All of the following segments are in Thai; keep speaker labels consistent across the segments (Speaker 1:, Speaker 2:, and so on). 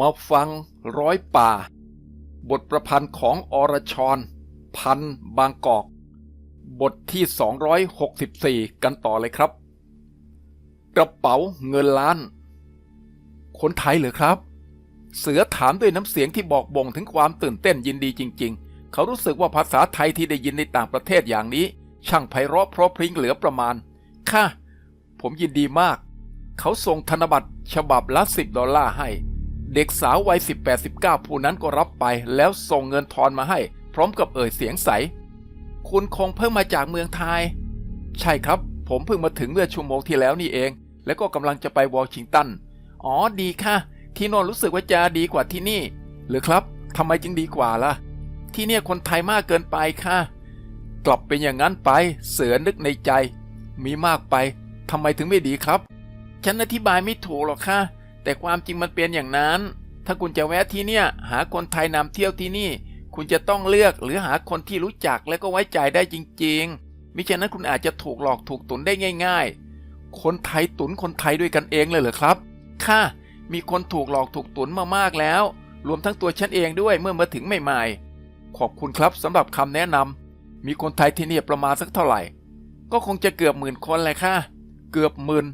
Speaker 1: มาฟังร้อยป่า บทประพันธ์ของอรชร พันบางกอก บทที่ 264 กันต่อเลยครับ กระเป๋าเงินล้าน คนไทยเหรอครับ เสือถามด้วยน้ำเสียงที่บอกบ่งถึงความตื่นเต้นยินดีจริง ๆ เขารู้สึกว่าภาษาไทยที่ได้ยินในต่างประเทศอย่างนี้ ช่างไพเราะเพราะพริ้งเหลือประมาณ ค่ะ ผมยินดีมาก เขาส่งธนบัตรฉบับละสิบดอลลาร์ให้ เด็กสาววัย18 19 ผู้นั้นก็รับไปแล้วส่งเงินทอนมาให้ พร้อมกับเอ่ยเสียงใส คุณคงเพิ่งมาจากเมืองไทย ใช่ครับ ผมเพิ่งมาถึงเมื่อชั่วโมงที่แล้วนี่เอง แล้วก็กำลังจะไปวอชิงตัน อ๋อดีค่ะ ที่โนนรู้สึกว่าจะดีกว่าที่นี่ หรือครับทำไมจึงดีกว่าล่ะ ที่เนี่ยคนไทยมากเกินไปค่ะ กลับเป็นอย่างนั้นไป เสือนึกในใจ มีมากไปทำไมถึงไม่ดีครับ ฉันอธิบายไม่ถูกหรอกค่ะ แต่ความจริงมันเป็นอย่างนั้น ถ้าคุณจะแวะที่เนี่ย หาคนไทยนำเที่ยวที่นี่ คุณจะต้องเลือกหรือหาคนที่รู้จักและก็ไว้ใจได้จริงๆ มิฉะนั้นคุณอาจจะถูกหลอกถูกตุนได้ง่าย ๆ คนไทยตุนคนไทยด้วยกันเองเลยเหรอครับ ค่ะ มีคนถูกหลอกถูกตุนมามากแล้ว รวมทั้งตัวฉันเองด้วยเมื่อมาถึงใหม่ๆ ขอบคุณครับสำหรับคำแนะนำมีคนไทยที่นี่ประมาณสักเท่าไหร่ ก็คงจะเกือบหมื่นคนเลยค่ะ เกือบหมื่น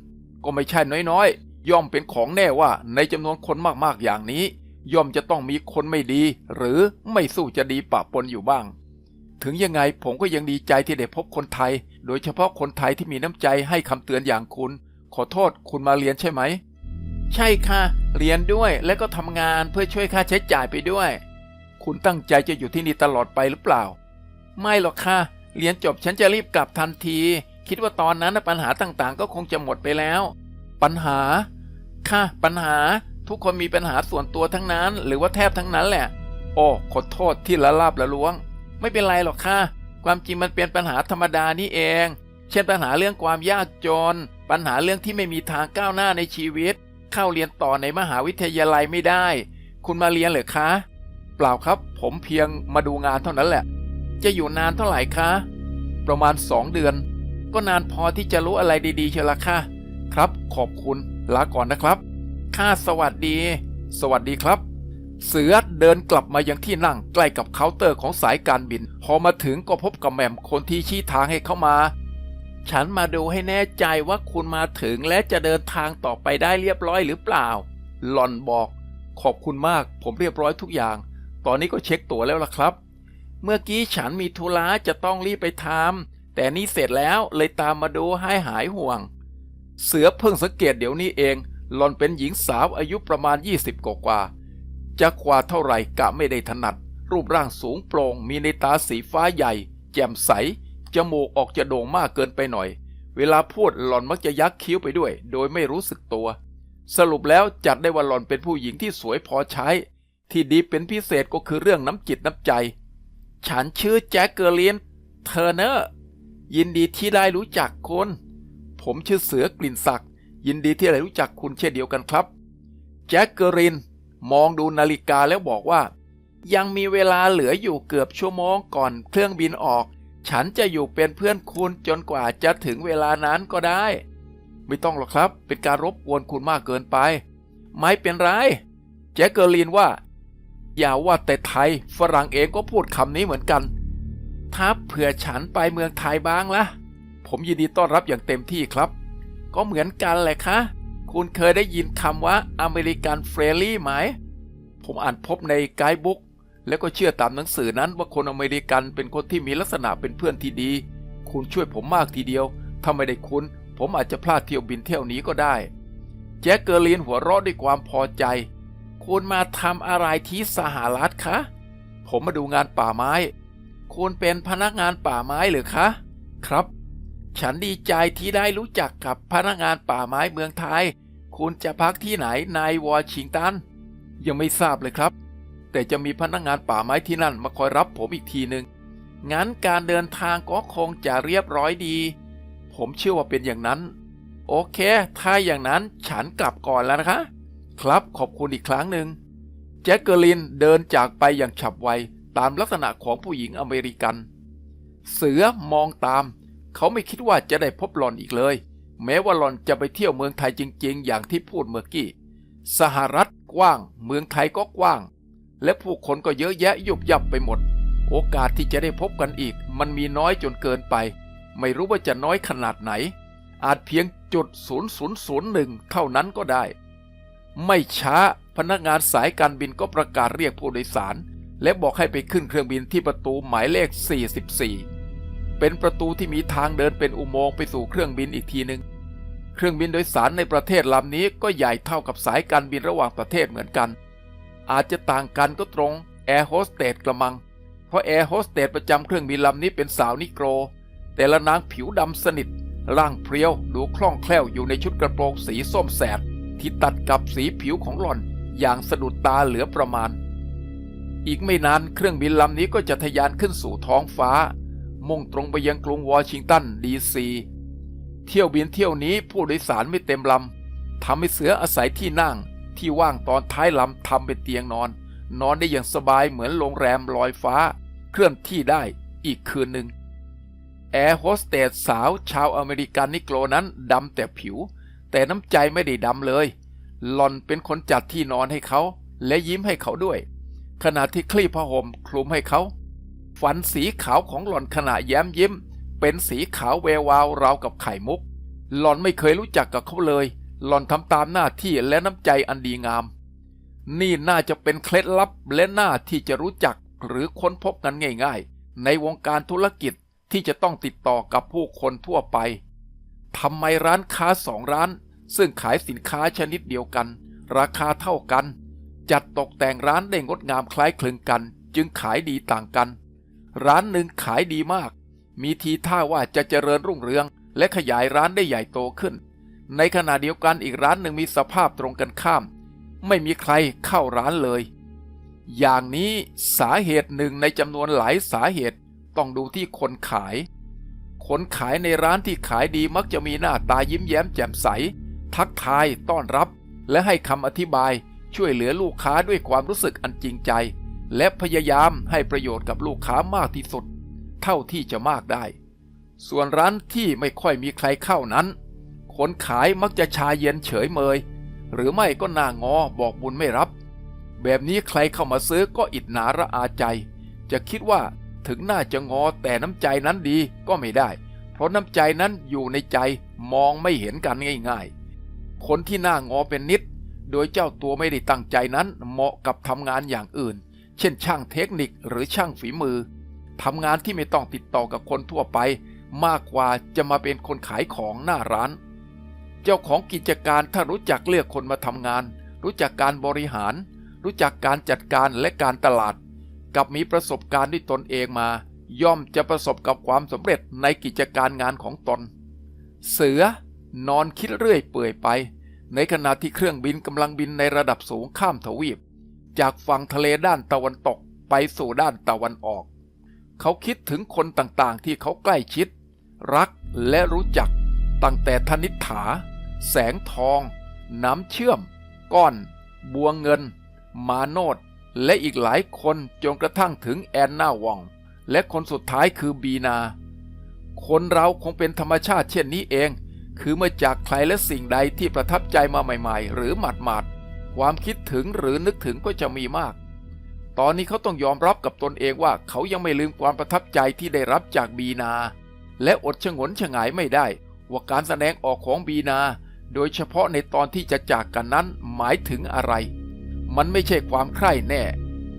Speaker 1: ก็ไม่ใช่น้อยๆ ย่อมเป็นของแน่ว่าในจำนวนคนมากๆอย่างนี้ ย่อมจะต้องมีคนไม่ดี หรือไม่สู้จะดีปะปนอยู่บ้าง ถึงยังไงผมก็ยังดีใจที่ได้พบคนไทย โดยเฉพาะคนไทยที่มีน้ำใจให้คำเตือนอย่างคุณ ขอโทษคุณมาเรียนใช่ไหม ใช่ค่ะ เรียนด้วยและก็ทำงานเพื่อช่วยค่าใช้จ่ายไปด้วย คุณตั้งใจจะอยู่ที่นี่ตลอดไปหรือเปล่า ไม่หรอกค่ะ เรียนจบฉันจะรีบกลับทันที คิดว่าตอนนั้นปัญหาต่างๆ ก็คงจะหมดไปแล้ว ปัญหา ค่ะ ปัญหาทุกคนมีปัญหาส่วนตัวทั้งนั้น หรือว่าแทบทั้งนั้นแหละ โอ้ขอโทษที่ละลาบละล้วง ไม่เป็นไรหรอกค่ะ ความจริงมันเป็นปัญหาธรรมดานี่เอง เช่นปัญหาเรื่องความยากจน ปัญหาเรื่องที่ไม่มีทางก้าวหน้าในชีวิต เข้าเรียนต่อในมหาวิทยาลัยไม่ได้ คุณมาเรียนเหรอคะ เปล่าครับ ผมเพียงมาดูงานเท่านั้นแหละ จะอยู่นานเท่าไหร่คะ ประมาณสองเดือน ก็นานพอที่จะรู้อะไรดีๆเชียวละค่ะ ครับ ขอบคุณ ลาก่อนนะครับค่าสวัสดี สวัสดีครับ เสือเดินกลับมายังที่นั่งใกล้กับเคาน์เตอร์ของสายการบิน พอมาถึงก็พบกับแหม่มคนที่ชี้ทางให้เข้ามา ฉันมาดูให้แน่ใจว่าคุณมาถึงและจะเดินทางต่อไปได้เรียบร้อยหรือเปล่า หลอนบอก ขอบคุณมาก ผมเรียบร้อยทุกอย่าง ตอนนี้ก็เช็คตั๋วแล้วล่ะครับ เมื่อกี้ฉันมีธุระจะต้องรีบไปทำแต่นี่เสร็จแล้วเลยตามมาดูให้หายห่วง เสือเพิ่งสังเกตเดี๋ยวนี้เอง หลอนเป็นหญิงสาวอายุประมาณ 20 กว่ากว่า จะกว่าเท่าไหร่กะไม่ได้ถนัด รูปร่างสูงโปร่ง มีในตาสีฟ้าใหญ่ แจ่มใส จมูกออกจะโด่งมากเกินไปหน่อย เวลาพูดหลอนมักจะยักคิ้วไปด้วย โดยไม่รู้สึกตัว สรุปแล้วจัดได้ว่าหลอนเป็นผู้หญิงที่สวยพอใช้ ที่ดีเป็นพิเศษก็คือเรื่องน้ำจิตน้ำใจ ฉันชื่อแจ็คเกอร์เลีนเทอร์เนอร์ยินดีที่ได้รู้จักคุณ ผมชื่อเสือกลิ่นศักดิ์ยินดีที่ได้รู้จักคุณเช่นเดียวกันครับ แจ็คเกอริน มองดูนาฬิกาแล้วบอกว่า ยังมีเวลาเหลืออยู่เกือบชั่วโมงก่อนเครื่องบินออก ฉันจะอยู่เป็นเพื่อนคุณจนกว่าจะถึงเวลานั้นก็ได้ ไม่ต้องหรอกครับ เป็นการรบกวนคุณมากเกินไป ไม่เป็นไร แจ็คเกอรินว่า อย่าว่าแต่ไทยฝรั่งเองก็พูดคำนี้เหมือนกัน ถ้าเผื่อฉันไปเมืองไทยบ้างละ่ะ ผมยินดีต้อนรับอย่างเต็มที่ครับ ก็เหมือนกันแหละคะ คุณเคยได้ยินคำว่าอเมริกันเฟรลี่ไหม ผมอ่านพบในไกด์บุ๊กแล้วก็เชื่อตามหนังสือนั้นว่าคนอเมริกันเป็นคนที่มีลักษณะเป็นเพื่อนที่ดี คุณช่วยผมมากทีเดียว ถ้าไม่ได้คุณ ผมอาจจะพลาดเที่ยวบินเที่ยวนี้ก็ได้ แจ็คเกอร์ลีนหัวเราะด้วยความพอใจ คุณมาทำอะไรที่สหรัฐคะ ผมมาดูงานป่าไม้ คุณเป็นพนักงานป่าไม้หรือคะ ครับ ฉันดีใจที่ได้รู้จักกับพนักงานป่าไม้เมืองไทย คุณจะพักที่ไหนในวอชิงตัน ยังไม่ทราบเลยครับ แต่จะมีพนักงานป่าไม้ที่นั่นมาคอยรับผมอีกทีหนึ่งงั้นการเดินทางก็คงจะเรียบร้อยดี ผมเชื่อว่าเป็นอย่างนั้น โอเค ถ้าอย่างนั้นฉันกลับก่อนแล้วนะคะ ครับขอบคุณอีกครั้งหนึ่งแจ็คเกอร์ลินเดินจากไปอย่างฉับไวตามลักษณะของผู้หญิงอเมริกัน เสือมองตาม เขาไม่คิดว่าจะได้พบหลอนอีกเลย แม้ว่าหลอนจะไปเที่ยวเมืองไทยจริง ๆ อย่างที่พูดเมื่อกี้ สหรัฐกว้าง เมืองไทยก็กว้าง และผู้คนก็เยอะแยะยุบยับไปหมด โอกาสที่จะได้พบกันอีก มันมีน้อยจนเกินไป ไม่รู้ว่าจะน้อยขนาดไหน อาจเพียงจุด0001 เท่านั้นก็ได้ ไม่ช้าพนักงานสายการบินก็ประกาศเรียกผู้โดยสาร และบอกให้ไปขึ้นเครื่องบินที่ประตูหมายเลข 44 เป็นประตูที่มีทางเดินเป็นอุโมงค์ไปสู่เครื่องบินอีกทีหนึ่งเครื่องบินโดยสารในประเทศลำนี้ก็ใหญ่เท่ากับสายการบินระหว่างประเทศเหมือนกัน อาจจะต่างกันก็ตรงแอร์โฮสเตสกระมัง เพราะแอร์โฮสเตสประจำเครื่องบินลำนี้เป็นสาวนิโกร แต่ละนางผิวดำสนิท ร่างเพรียวดูคล่องแคล่วอยู่ในชุดกระโปรงสีส้มแสด ที่ตัดกับสีผิวของหล่อน อย่างสะดุดตาเหลือประมาณ อีกไม่นานเครื่องบินลำนี้ก็จะทะยานขึ้นสู่ท้องฟ้า มุ่งตรงไปยังกรุงวอชิงตันดีซีเที่ยวบินเที่ยวนี้ผู้โดยสารไม่เต็มลำทำให้เสืออาศัยที่นั่งที่ว่างตอนท้ายลำทำเป็นเตียงนอน นอนได้อย่างสบายเหมือนโรงแรมลอยฟ้า เคลื่อนที่ได้อีกคืนหนึ่งแอร์โฮสเตสสาวชาวอเมริกันนิโกรนั้นดำแต่ผิว แต่น้ำใจไม่ได้ดำเลย หลอนเป็นคนจัดที่นอนให้เขา และยิ้มให้เขาด้วย ขณะที่คลี่ผ้าห่มคลุมให้เขา ฝันสีขาวของหล่อนขณะแย้มยิ้ม เป็นสีขาวแวววาวราวกับไข่มุก หล่อนไม่เคยรู้จักกับเขาเลย หล่อนทำตามหน้าที่และน้ำใจอันดีงาม นี่น่าจะเป็นเคล็ดลับและหน้าที่จะรู้จักหรือค้นพบกันง่าย ๆ ในวงการธุรกิจที่จะต้องติดต่อกับผู้คนทั่วไปทำไมร้านค้าสองร้าน ซึ่งขายสินค้าชนิดเดียวกัน ราคาเท่ากัน จัดตกแต่งร้านได้งดงามคล้ายคลึงกัน จึงขายดีต่างกัน ร้านหนึ่งขายดีมาก มีทีท่าว่าจะเจริญรุ่งเรือง และขยายร้านได้ใหญ่โตขึ้น ในขณะเดียวกันอีกร้านหนึ่งมีสภาพตรงกันข้าม ไม่มีใครเข้าร้านเลย อย่างนี้สาเหตุหนึ่งในจำนวนหลายสาเหตุต้องดูที่คนขาย คนขายในร้านที่ขายดีมักจะมีหน้าตายิ้มแย้มแจ่มใส ทักทายต้อนรับ และให้คำอธิบายช่วยเหลือลูกค้าด้วยความรู้สึกอันจริงใจ และพยายามให้ประโยชน์กับลูกค้ามากที่สุด เท่าที่จะมากได้ ส่วนร้านที่ไม่ค่อยมีใครเข้านั้น คนขายมักจะชาเย็นเฉยเมย หรือไม่ก็หน้างอบอกบุญไม่รับ แบบนี้ใครเข้ามาซื้อก็อิดหนาระอาใจ จะคิดว่าถึงน่าจะงอแต่น้ำใจนั้นดีก็ไม่ได้ เพราะน้ำใจนั้นอยู่ในใจมองไม่เห็นกันง่ายๆ คนที่หน้างอเป็นนิด โดยเจ้าตัวไม่ได้ตั้งใจนั้นเหมาะกับทำงานอย่างอื่น เช่นช่างเทคนิคหรือช่างฝีมือทำงานที่ไม่ต้องติดต่อกับคนทั่วไป มากกว่าจะมาเป็นคนขายของหน้าร้าน เจ้าของกิจการถ้ารู้จักเลือกคนมาทำงาน รู้จักการบริหาร รู้จักการจัดการและการตลาด กับมีประสบการณ์ด้วยตนเองมา ย่อมจะประสบกับความสำเร็จในกิจการงานของตน เสือนอนคิดเรื่อยเปื่อยไป ในขณะที่เครื่องบินกำลังบินในระดับสูงข้ามทวีป จากฝั่งทะเลด้านตะวันตกไปสู่ด้านตะวันออก เขาคิดถึงคนต่างๆที่เขาใกล้ชิด รักและรู้จักตั้งแต่ธนิษฐา แสงทอง น้ำเชื่อม ก้อน บัวเงิน มาโนดและอีกหลายคนจนกระทั่งถึงแอนนาวอง และคนสุดท้ายคือบีนา คนเราคงเป็นธรรมชาติเช่นนี้เอง คือเมื่อจากใครและสิ่งใดที่ประทับใจมาใหม่ ๆ หรือหมาดๆ ความคิดถึงหรือนึกถึงก็จะมีมาก ตอนนี้เขาต้องยอมรับกับตนเองว่าเขายังไม่ลืมความประทับใจที่ได้รับจากบีนา และอดชงนฉงายไม่ได้ ว่าการแสดงออกของบีนา โดยเฉพาะในตอนที่จะจากกันนั้นหมายถึงอะไร มันไม่ใช่ความใคร่แน่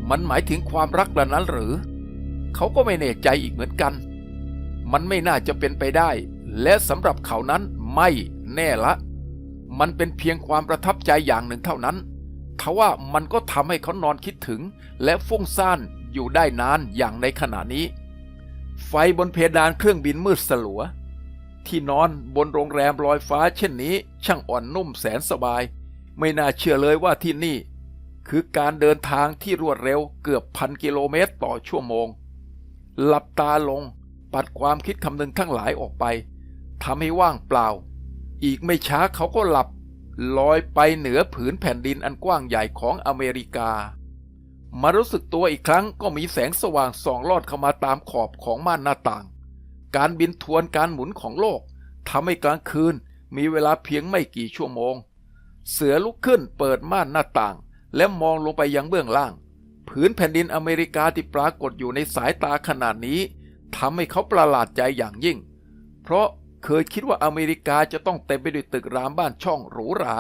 Speaker 1: มันหมายถึงความรักละนั้นหรือ เขาก็ไม่แน่ใจอีกเหมือนกัน มันไม่น่าจะเป็นไปได้ และสำหรับเขานั้นไม่แน่ละ มันเป็นเพียงความประทับใจอย่างหนึ่งเท่านั้นทว่ามันก็ทำให้เขานอนคิดถึง และฟุ้งซ่านอยู่ได้นานอย่างในขณะนี้ ไฟบนเพดานเครื่องบินมืดสลัว ที่นอนบนโรงแรมลอยฟ้าเช่นนี้ ช่างอ่อนนุ่มแสนสบาย ไม่น่าเชื่อเลยว่าที่นี่ คือการเดินทางที่รวดเร็วเกือบพันกิโลเมตรต่อชั่วโมง หลับตาลงปัดความคิดคำนึงทั้งหลายออกไปทำให้ว่างเปล่า อีกไม่ช้าเขาก็หลับ ลอยไปเหนือผืนแผ่นดินอันกว้างใหญ่ของอเมริกา มารู้สึกตัวอีกครั้งก็มีแสงสว่างส่องลอดเข้ามาตามขอบของม่านหน้าต่าง การบินทวนการหมุนของโลกทำให้กลางคืนมีเวลาเพียงไม่กี่ชั่วโมง เสือลุกขึ้นเปิดม่านหน้าต่าง และมองลงไปยังเบื้องล่าง ผืนแผ่นดินอเมริกาที่ปรากฏอยู่ในสายตาขนาดนี้ทำให้เขาประหลาดใจอย่างยิ่ง เพราะ เคยคิดว่าอเมริกาจะต้องเต็มไปด้วยตึกรามบ้านช่องหรูหรา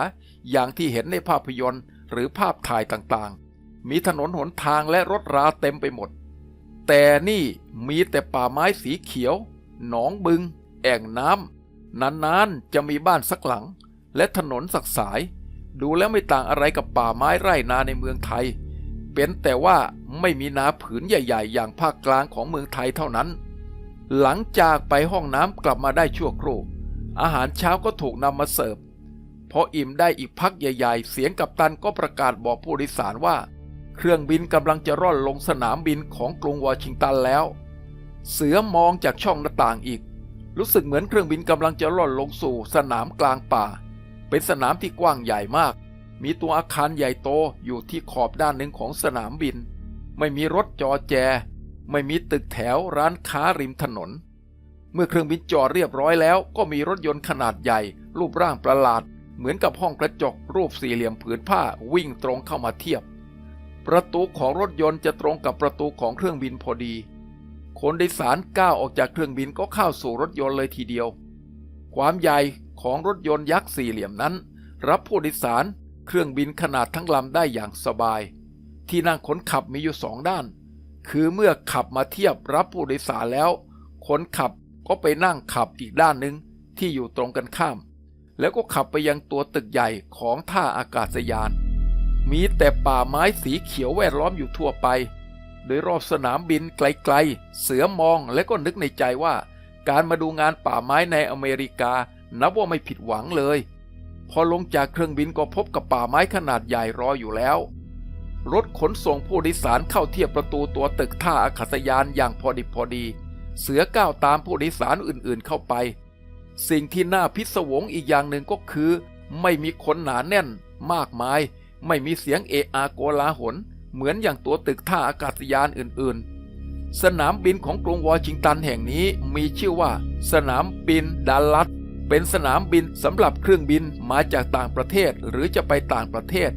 Speaker 1: อย่างที่เห็นในภาพยนตร์ หรือภาพถ่ายต่างๆ มีถนนหนทางและรถราเต็มไปหมด แต่นี่มีแต่ป่าไม้สีเขียว หนองบึง แอ่งน้ำนานๆจะมีบ้านสักหลัง และถนนสักสาย ดูแล้วไม่ต่างอะไรกับป่าไม้ไร่นาในเมืองไทย เป็นแต่ว่าไม่มีนาผืนใหญ่ ๆ อย่างภาคกลางของเมืองไทยเท่านั้น หลังจากไปห้องน้ำกลับมาได้ชั่วครู่ อาหารเช้าก็ถูกนำมาเสิร์ฟพออิ่มได้อีกพักใหญ่ๆ เสียงกัปตันก็ประกาศบอกผู้โดยสารว่า เครื่องบินกำลังจะร่อนลงสนามบินของกรุงวอชิงตันแล้ว เสือมองจากช่องหน้าต่างอีก รู้สึกเหมือนเครื่องบินกำลังจะร่อนลงสู่สนามกลางป่า เป็นสนามที่กว้างใหญ่มาก มีตัวอาคารใหญ่โตอยู่ที่ขอบด้านหนึ่งของสนามบิน ไม่มีรถจอแจ ไม่มีตึกแถวร้านค้าริมถนน เมื่อเครื่องบินจอดเรียบร้อยแล้ว ก็มีรถยนต์ขนาดใหญ่ รูปร่างประหลาด เหมือนกับห้องกระจกรูปสี่เหลี่ยมผืนผ้าวิ่งตรงเข้ามาเทียบ ประตูของรถยนต์จะตรงกับประตูของเครื่องบินพอดี คนโดยสารก้าวออกจากเครื่องบินก็เข้าสู่รถยนต์เลยทีเดียว ความใหญ่ของรถยนต์ยักษ์สี่เหลี่ยมนั้น รับผู้โดยสารเครื่องบินขนาดทั้งลำได้อย่างสบาย ที่นั่งคนขับมีอยู่สองด้าน คือเมื่อขับมาเทียบรับผู้โดยสารแล้ว คนขับก็ไปนั่งขับอีกด้านหนึ่งที่อยู่ตรงกันข้าม แล้วก็ขับไปยังตัวตึกใหญ่ของท่าอากาศยาน มีแต่ป่าไม้สีเขียวแวดล้อมอยู่ทั่วไป โดยรอบสนามบินไกลๆ เสือมองและก็นึกในใจว่า การมาดูงานป่าไม้ในอเมริกา นับว่าไม่ผิดหวังเลย พอลงจากเครื่องบินก็พบกับป่าไม้ขนาดใหญ่รออยู่แล้ว รถขนส่งผู้โดยสารเข้าเทียบประตูตัวตึกท่าอากาศยานอย่างพอดิบพอดี เสือก้าวตามผู้โดยสารอื่นๆเข้าไป สิ่งที่น่าพิศวงอีกอย่างหนึ่งก็คือ ไม่มีคนหนาแน่น มากมาย ไม่มีเสียงเอะอาโกลาหล เหมือนอย่างตัวตึกท่าอากาศยานอื่นๆ สนามบินของกรุงวอชิงตันแห่งนี้มีชื่อว่า สนามบินดัลลัสเป็นสนามบินสำหรับเครื่องบินมาจากต่างประเทศหรือจะไปต่างประเทศ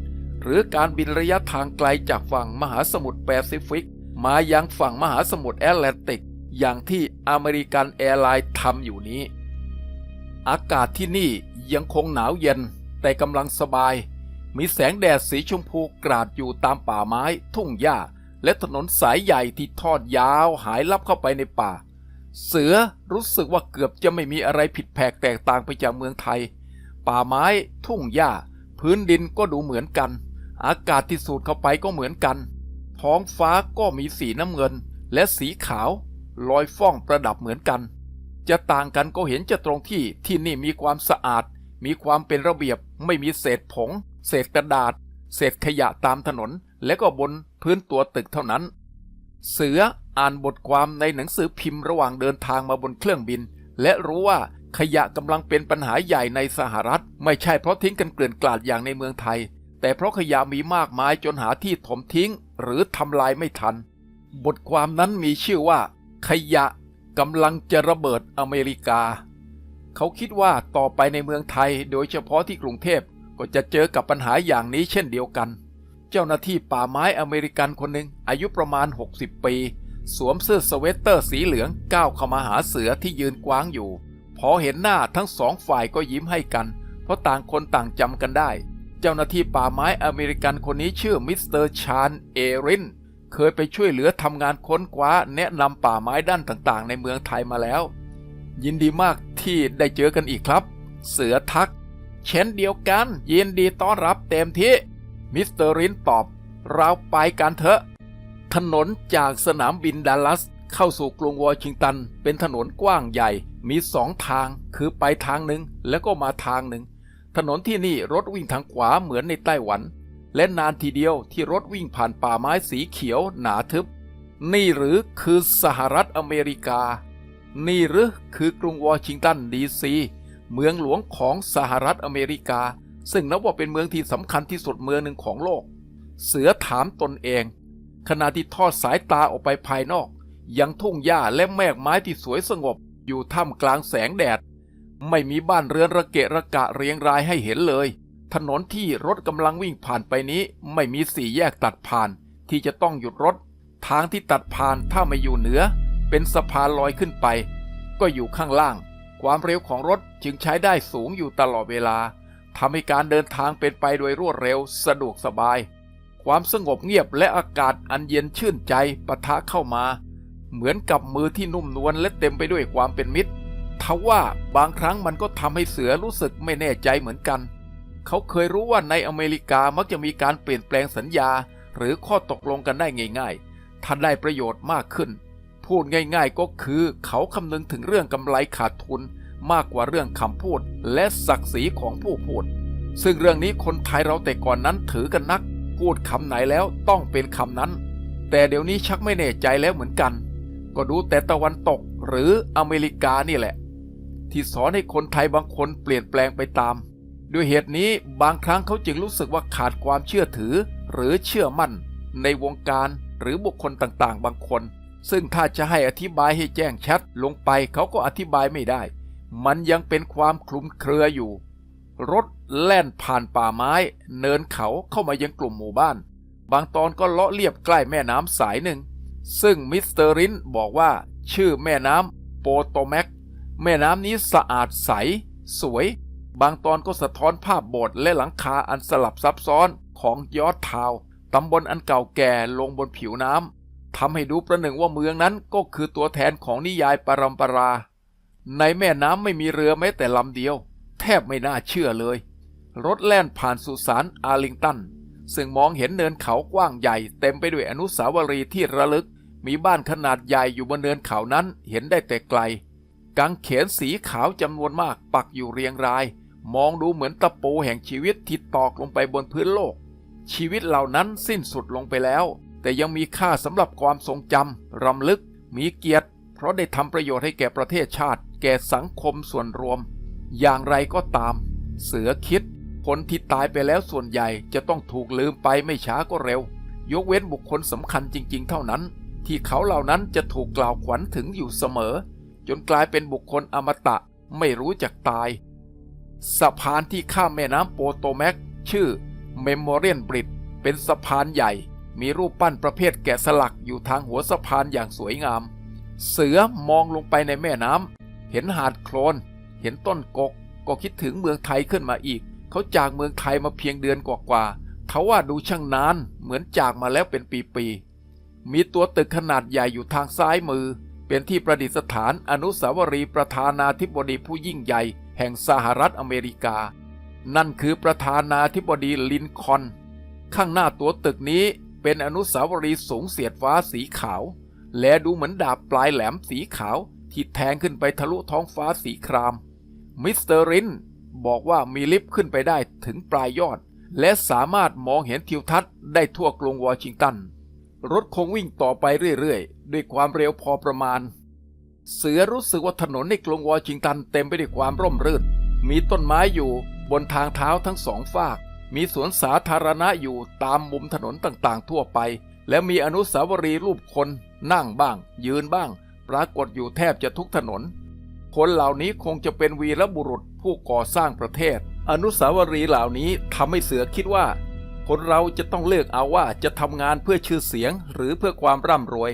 Speaker 1: รือการบินระยะทางไกลจากฝั่งมหาสมุทรแปซิฟิก มายังฝั่งมหาสมุทรแอตแลนติก อย่างที่อเมริกันแอร์ไลน์ทำอยู่นี้ อากาศที่นี่ยังคงหนาวเย็นแต่กำลังสบาย มีแสงแดดสีชมพูกราดอยู่ตามป่าไม้ ทุ่งหญ้า และถนนสายใหญ่ที่ทอดยาวหายลับเข้าไปในป่า เสือรู้สึกว่าเกือบจะไม่มีอะไรผิดแผกแตกต่างไปจากเมืองไทย ป่าไม้ ทุ่งหญ้า พื้นดินก็ดูเหมือนกัน อากาศที่สูดเข้าไปก็เหมือนกัน ท้องฟ้าก็มีสีน้ำเงิน และสีขาว ลอยฟ้องประดับเหมือนกัน จะต่างกันก็เห็นจะตรงที่ที่นี่มีความสะอาด มีความเป็นระเบียบ ไม่มีเศษผง เศษกระดาษ เศษขยะตามถนน และก็บนพื้นตัวตึกเท่านั้น เสืออ่านบทความในหนังสือพิมพ์ระหว่างเดินทางมาบนเครื่องบิน และรู้ว่าขยะกำลังเป็นปัญหาใหญ่ในสหรัฐ ไม่ใช่เพราะทิ้งกันเกลื่อนกลาดอย่างในเมืองไทย แต่เพราะขยะมีมากมายจนหาที่ถมทิ้ง หรือทำลายไม่ทัน บทความนั้นมีชื่อว่า ขยะกำลังจะระเบิดอเมริกา เขาคิดว่าต่อไปในเมืองไทยโดยเฉพาะที่กรุงเทพก็จะเจอกับปัญหาอย่างนี้เช่นเดียวกัน เจ้าหน้าที่ป่าไม้อเมริกันคนหนึ่งอายุประมาณ 60 ปี สวมเสื้อสเวตเตอร์สีเหลืองก้าวเข้ามาหาเสือที่ยืนกว้างอยู่ พอเห็นหน้าทั้งสองฝ่ายก็ยิ้มให้กัน เพราะต่างคนต่างจำกันได้ เจ้าหน้าที่ป่าไม้อเมริกันคนนี้ชื่อมิสเตอร์ชานเอริน เคยไปช่วยเหลือทำงานค้นคว้าแนะนำป่าไม้ด้านต่างๆ ในเมืองไทยมาแล้ว ยินดีมากที่ได้เจอกันอีกครับ เสือทัก เช่นเดียวกัน ยินดีต้อนรับเต็มที่ มิสเตอร์รินตอบ เราไปกันเถอะ ถนนจากสนามบินดัลลัสเข้าสู่กรุงวอชิงตัน เป็นถนนกว้างใหญ่ มีสองทาง คือไปทางหนึ่งแล้วก็มาทางหนึ่ง ถนนที่นี่รถวิ่งทางขวาเหมือนในไต้หวัน และนานทีเดียวที่รถวิ่งผ่านป่าไม้สีเขียวหนาทึบ นี่หรือคือสหรัฐอเมริกา นี่หรือคือกรุงวอชิงตันดีซีเมืองหลวงของสหรัฐอเมริกา ซึ่งนับว่าเป็นเมืองที่สำคัญที่สุดเมืองหนึ่งของโลก เสือถามตนเอง ขณะที่ทอดสายตาออกไปภายนอก ยังทุ่งหญ้าและแมกไม้ที่สวยสงบอยู่ท่ามกลางแสงแดด ไม่มีบ้านเรือนระเกะระกะเรียงรายให้เห็นเลย ถนนที่รถกำลังวิ่งผ่านไปนี้ ไม่มีสี่แยกตัดผ่าน ที่จะต้องหยุดรถ ทางที่ตัดผ่านถ้าไม่อยู่เหนือ เป็นสะพานลอยขึ้นไป ก็อยู่ข้างล่าง ความเร็วของรถจึงใช้ได้สูงอยู่ตลอดเวลาทำให้การเดินทางเป็นไปโดยรวดเร็วสะดวกสบาย ความสงบเงียบและอากาศอันเย็นชื่นใจปะทะเข้ามา เหมือนกับมือที่นุ่มนวลและเต็มไปด้วยความเป็นมิตร ทว่าบางครั้งมันก็ทำให้เสือรู้สึกไม่แน่ใจเหมือนกัน เขาเคยรู้ว่าในอเมริกามักจะมีการเปลี่ยนแปลงสัญญา หรือข้อตกลงกันได้ง่ายๆท่านได้ประโยชน์มากขึ้น พูดง่ายๆก็คือเขาคำนึงถึงเรื่องกำไรขาดทุนมากกว่าเรื่องคำพูด และศักดิ์ศรีของผู้พูด ซึ่งเรื่องนี้คนไทยเราแต่ก่อนนั้นถือกันนัก พูดคำไหนแล้วต้องเป็นคำนั้น แต่เดี๋ยวนี้ชักไม่แน่ใจแล้วเหมือนกัน ก็ดูแต่ตะวันตกหรืออเมริกานี่แหละ ที่สอนให้คนไทยบางคนเปลี่ยนแปลงไปตาม ด้วยเหตุนี้บางครั้งเขาจึงรู้สึกว่าขาดความเชื่อถือ หรือเชื่อมั่น ในวงการหรือบุคคลต่างๆ บางคน ซึ่งถ้าจะให้อธิบายให้แจ้งชัดลงไปเขาก็อธิบายไม่ได้ มันยังเป็นความคลุมเครืออยู่ รถแล่นผ่านป่าไม้ เนินเขาเข้ามายังกลุ่มหมู่บ้าน บางตอนก็เลาะเลียบใกล้แม่น้ำสายหนึ่ง ซึ่งมิสเตอร์รินบอกว่าชื่อแม่น้ำโปโตแมก แม่น้ำนี้สะอาดใส สวย บางตอนก็สะท้อนภาพโบสถ์และหลังคาอันสลับซับซ้อนของยอดทาวตำบลอันเก่าแก่ลงบนผิวน้ำทำให้ดูประหนึ่งว่าเมืองนั้นก็คือตัวแทนของนิยายปรัมปรา ในแม่น้ำไม่มีเรือแม้แต่ลำเดียว แทบไม่น่าเชื่อเลย รถแล่นผ่านสุสานอาร์ลิงตัน ซึ่งมองเห็นเนินเขากว้างใหญ่ เต็มไปด้วยอนุสาวรีย์ที่ระลึก มีบ้านขนาดใหญ่อยู่บนเนินเขานั้นเห็นได้แต่ไกล กังเขนสีขาวจำนวนมากปักอยู่เรียงราย มองดูเหมือนตะปูแห่งชีวิตที่ตอกลงไปบนพื้นโลก ชีวิตเหล่านั้นสิ้นสุดลงไปแล้ว แต่ยังมีค่าสำหรับความทรงจำรำลึก มีเกียรติ เพราะได้ทำประโยชน์ให้แก่ประเทศชาติ แก่สังคมส่วนรวม อย่างไรก็ตาม เสือคิดคนที่ตายไปแล้วส่วนใหญ่จะต้องถูกลืมไปไม่ช้าก็เร็ว ยกเว้นบุคคลสำคัญจริง ๆ เท่านั้น ที่เขาเหล่านั้นจะถูกกล่าวขวัญถึงอยู่เสมอ จนกลายเป็นบุคคลอมตะไม่รู้จักตาย สะพานที่ข้ามแม่น้ำโปโตแมกชื่อ Memorial Bridge เป็นสะพานใหญ่ มีรูปปั้นประเภทแกะสลักอยู่ทางหัวสะพานอย่างสวยงาม เสือมองลงไปในแม่น้ำเห็นหาดโคลน เห็นต้นกก ก็คิดถึงเมืองไทยขึ้นมาอีก เขาจากเมืองไทยมาเพียงเดือนกว่าๆเขาว่าดูช่างนานเหมือนจากมาแล้วเป็นปีๆมีตัวตึกขนาดใหญ่อยู่ทางซ้ายมือ เป็นที่ประดิษฐานอนุสาวรีย์ประธานาธิบดีผู้ยิ่งใหญ่แห่งสหรัฐอเมริกา นั่นคือประธานาธิบดีลินคอน ข้างหน้าตัวตึกนี้เป็นอนุสาวรีย์สูงเสียดฟ้าสีขาว และดูเหมือนดาบปลายแหลมสีขาว ที่แทงขึ้นไปทะลุท้องฟ้าสีคราม มิสเตอร์รินบอกว่ามีลิฟต์ขึ้นไปได้ถึงปลายยอด และสามารถมองเห็นทิวทัศน์ได้ทั่วกรุงวอชิงตัน รถคงวิ่งต่อไปเรื่อยๆ ด้วยความเร็วพอประมาณ เสือรู้สึกว่าถนนในกรุงวอชิงตันเต็มไปด้วยความร่มรื่น มีต้นไม้อยู่บนทางเท้าทั้งสองฝาก มีสวนสาธารณะอยู่ตามมุมถนนต่างๆ ทั่วไป และมีอนุสาวรีย์รูปคนนั่งบ้าง ยืนบ้าง ปรากฏอยู่แทบจะทุกถนน คนเหล่านี้คงจะเป็นวีรบุรุษผู้ก่อสร้างประเทศ อนุสาวรีย์เหล่านี้ทำให้เสือคิดว่า คนเราจะต้องเลือกเอาว่าจะทำงานเพื่อชื่อเสียงหรือเพื่อความร่ำรวย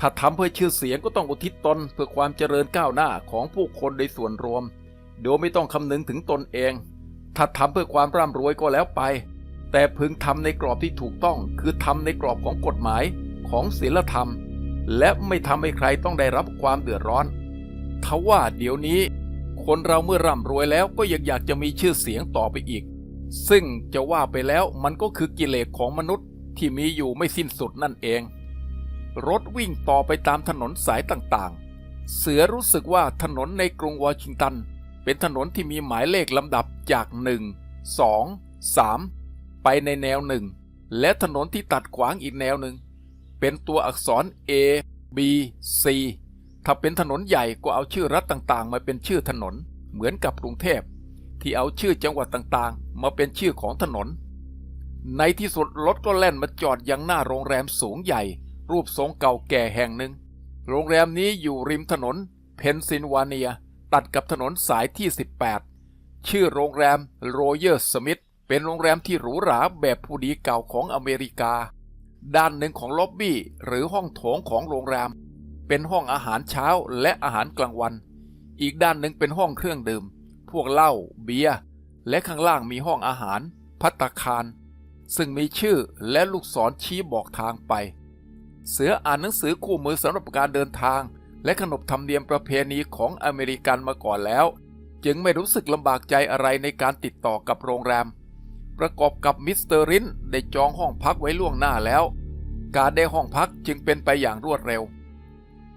Speaker 1: ถ้าทำเพื่อชื่อเสียงก็ต้องอุทิศตนเพื่อความเจริญก้าวหน้าของผู้คนโดยส่วนรวม โดยไม่ต้องคำนึงถึงตนเอง ถ้าทำเพื่อความร่ำรวยก็แล้วไป แต่พึงทำในกรอบที่ถูกต้อง คือทำในกรอบของกฎหมายของศีลธรรม และไม่ทำให้ใครต้องได้รับความเดือดร้อนทว่าเดี๋ยวนี้ คนเราเมื่อร่ำรวยแล้วก็ยังอยากจะมีชื่อเสียงต่อไปอีก ซึ่งจะว่าไปแล้วมันก็คือกิเลสของมนุษย์ที่มีอยู่ไม่สิ้นสุดนั่นเอง รถวิ่งต่อไปตามถนนสายต่างๆ เสือรู้สึกว่าถนนในกรุงวอชิงตัน เป็นถนนที่มีหมายเลขลำดับจาก 1 2 3 ไปในแนวหนึ่ง และถนนที่ตัดขวางอีกแนวหนึ่ง เป็นตัวอักษร A B C ถ้าเป็นถนนใหญ่ก็เอาชื่อรัฐต่างๆ มาเป็นชื่อถนนเหมือนกับกรุงเทพ ที่เอาชื่อจังหวัดต่างๆ มาเป็นชื่อของถนน ในที่สุดรถก็แล่นมาจอดยังหน้าโรงแรมสูงใหญ่ รูปทรงเก่าแก่แห่งหนึ่ง โรงแรมนี้อยู่ริมถนน เพนซิลวาเนีย ตัดกับถนนสายที่ 18 ชื่อโรงแรมโรเยอร์สมิธเป็นโรงแรมที่หรูหราแบบผู้ดีเก่าของอเมริกา ด้านหนึ่งของล็อบบี้หรือห้องโถงของโรงแรม เป็นห้องอาหารเช้าและอาหารกลางวัน อีกด้านหนึ่งเป็นห้องเครื่องดื่ม พวกเหล้าเบียร์และข้างล่างมีห้องอาหาร พัตคาร ซึ่งมีชื่อและลูกศรชี้บอกทางไป เสืออ่านหนังสือคู่มือสำหรับการเดินทาง และขนบธรรมเนียมประเพณีของอเมริกันมาก่อนแล้ว จึงไม่รู้สึกลำบากใจอะไรในการติดต่อกับโรงแรม ประกอบกับมิสเตอร์รินได้จองห้องพักไว้ล่วงหน้าแล้ว การได้ห้องพักจึงเป็นไปอย่างรวดเร็ว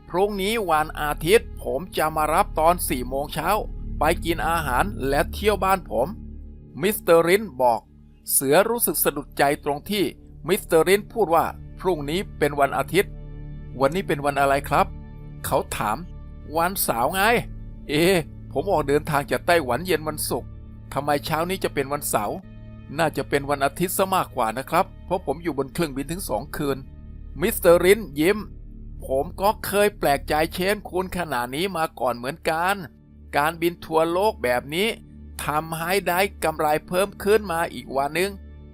Speaker 1: พรุ่งนี้วันอาทิตย์ผมจะมารับตอน4โมงเช้า ไปกินอาหารและเที่ยวบ้านผม มิสเตอร์รินบอก เสือรู้สึกสะดุดใจตรงที่มิสเตอร์รินพูดว่าพรุ่งนี้เป็นวันอาทิตย์ วันนี้เป็นวันอะไรครับ เขาถาม วันเสาร์ไง เอ ผมออกเดินทางจากไต้หวันเย็นวันศุกร์ทำไมเช้านี้จะเป็นวันเสาร์น่าจะเป็นวันอาทิตย์ซะมากกว่านะครับ เพราะผมอยู่บนเครื่องบินถึงสองคืน มิสเตอร์รินยิ้ม ผมก็เคยแปลกใจเช่นคุณขนาดนี้มาก่อนเหมือนกัน การบินทั่วโลกแบบนี้ทำให้ได้กำไรเพิ่มขึ้นมาอีกวันหนึง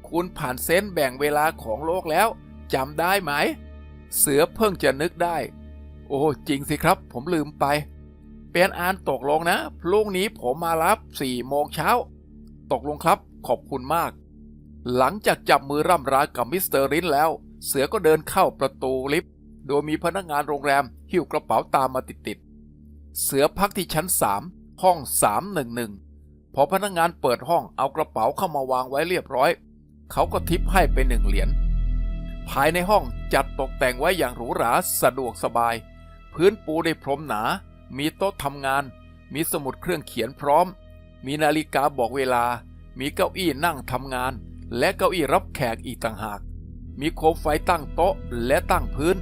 Speaker 1: คุณผ่านเส้นแบ่งเวลาของโลกแล้วจำได้ไหม เสือเพิ่งจะนึกได้ โอ้จริงสิครับผมลืมไป เป็นอันตกลงนะพรุ่งนี้ผมมารับสี่โมงเช้า ตกลงครับขอบคุณมาก หลังจากจับมือร่ำรากับมิสเตอร์รินแล้ว เสือก็เดินเข้าประตูลิฟต์ โดยมีพนักงานโรงแรมหิ้วกระเป๋าตามมาติดๆ เสือพักที่ชั้นสามห้องสามหนึ่งหนึ่งพอพนักงานเปิดห้องเอากระเป๋าเข้ามาวางไว้เรียบร้อย เขาก็ทิปให้ไปหนึ่งเหรียญภายในห้องจัดตกแต่งไว้อย่างหรูหราสะดวกสบาย พื้นปูได้วยพรมหนา มีโต๊ะทำงาน มีสมุดเครื่องเขียนพร้อม มีนาฬิกาบอกเวลา มีเก้าอี้นั่งทำงาน และเก้าอี้รับแขกอีกต่างหาก มีโคมไฟตั้งโต๊ะและตั้งพื้น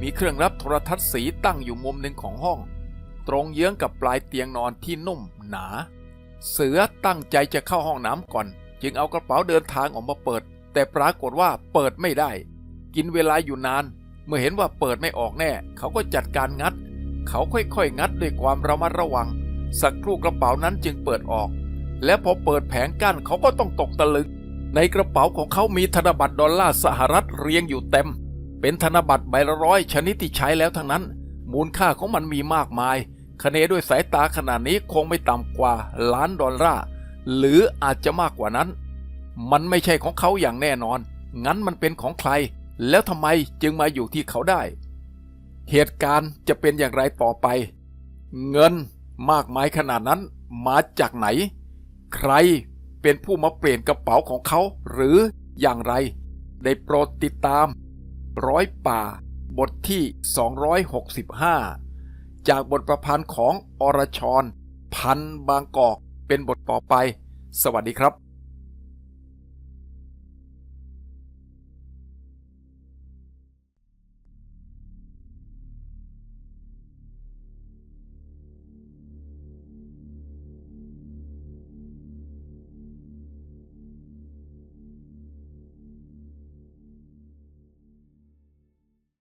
Speaker 1: มีเครื่องรับโทรทัศน์สีตั้งอยู่มุมหนึ่งของห้อง ตรงเยื้องกับปลายเตียงนอนที่นุ่มหนา เสือตั้งใจจะเข้าห้องน้ำก่อน จึงเอากระเป๋าเดินทางออกมาเปิด แต่ปรากฏว่าเปิดไม่ได้ กินเวลาอยู่นาน เมื่อเห็นว่าเปิดไม่ออกแน่ เขาก็จัดการงัด เขาค่อยๆงัดด้วยความระมัดระวัง สักครู่กระเป๋านั้นจึงเปิดออก และพอเปิดแผงกั้นเขาก็ต้องตกตะลึงในกระเป๋าของเขามีธนบัตรดอลลาร์สหรัฐเรียงอยู่เต็ม เป็นธนบัตรใบละร้อยชนิดที่ใช้แล้วทั้งนั้น มูลค่าของมันมีมากมาย คะเนด้วยสายตาขนาดนี้คงไม่ต่ำกว่าล้านดอลลาร์หรืออาจจะมากกว่านั้น มันไม่ใช่ของเขาอย่างแน่นอน งั้นมันเป็นของใคร แล้วทำไมจึงมาอยู่ที่เขาได้ เหตุการณ์จะเป็นอย่างไรต่อไป เงินมากมายขนาดนั้นมาจากไหน ใครเป็นผู้มาเปลี่ยนกระเป๋าของเขาหรืออย่างไร ได้โปรดติดตาม ร้อยป่า บทที่ 265 จากบทประพันธ์ของอรชร พันบางกอกเป็นบทต่อไป สวัสดีครับ